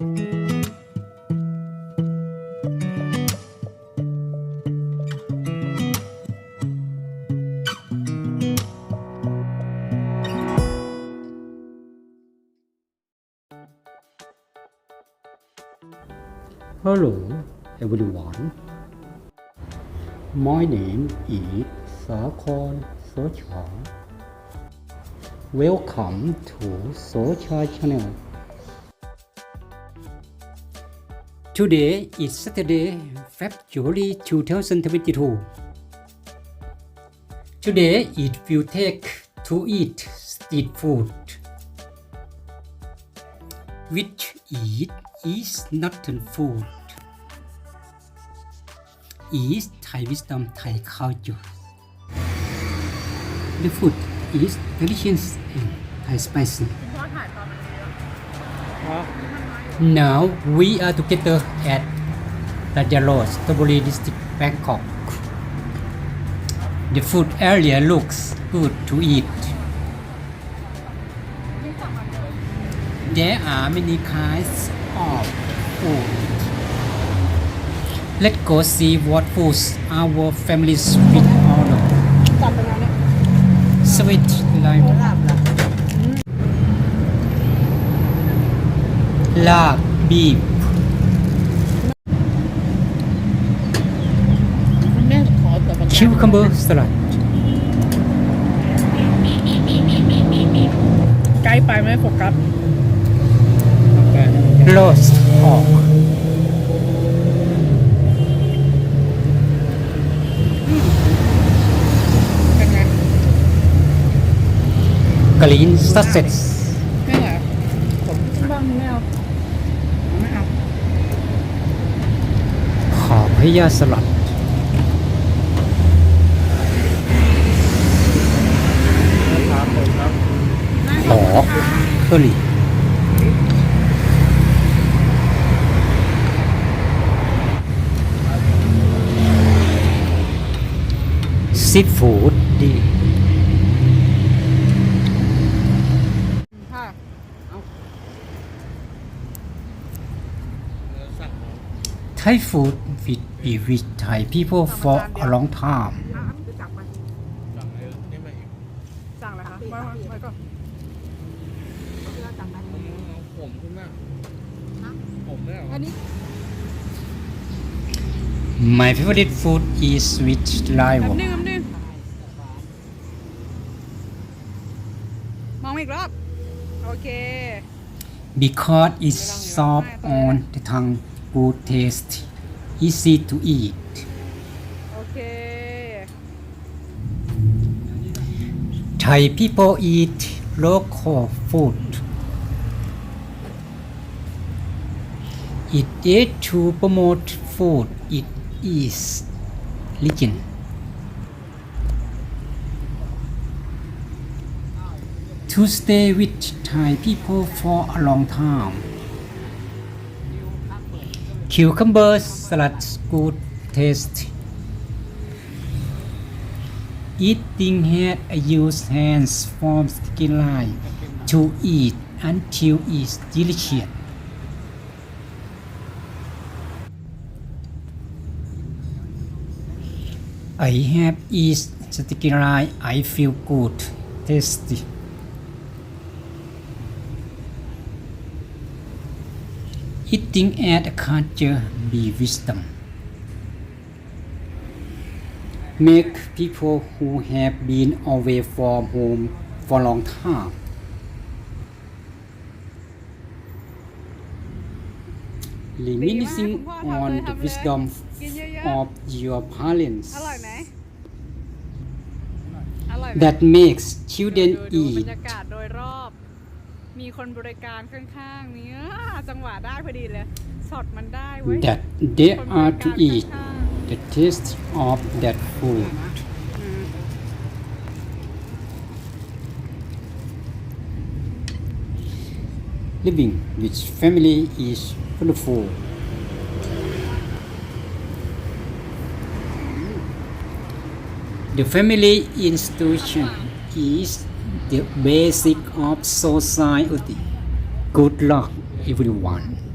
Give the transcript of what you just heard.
Hello everyone. My name is Sakon Socha. Welcome to Socha channel. Today is Saturday, February 2022. Today it will take to eat street food. Which eat is northern food. Is Thai wisdom Thai culture. The food is delicious and Thai spicy. พ่อถ่ายตอนนี้ Now we are together at Rajaros, Toburi district, Bangkok. The food area looks good to eat. There are many kinds of food. Let's go see what foods our families will order. Sweet lime. ลาบบีบคิวแควคัมเบอร์สลัดใกล้ไปไหม่โฟกัสโลสออกกลีนสัสเซ็ต พยาสลัดหอเคอรี่ซีฟู้ดดี Thai food with be with Thai people for a long time อ่ะจะจับมาสั่งอะไรคะมาไว้ก่อน ผมขึ้นมาผมไม่เอา อันนี้ My favorite food is with แป๊บ lime นึงแป๊บนึงมองอีกรอบ โอเค because it's soft on the tongue good taste, easy to eat. Okay. Thai people eat local food. It is to promote food. It is religion. To stay with Thai people for a long time. Cucumber salad good taste. Eating here I use hands from sticky line to eat until it's delicious. I have eat sticky line. I feel good, tasty. Eating at a culture be wisdom. Make people who have been away from home for a long time. Reminiscing on the wisdom of your parents. That makes children eat มีคนบริการข้างๆ นี่อ่าจังหวะได้พอดีเลยสดมันได้เว้ย that they คนบ are ริ to การ eat ข้าง the taste of that food. ๆอืม Living with family is wonderful. The family institution is the basic of society. Good luck, everyone.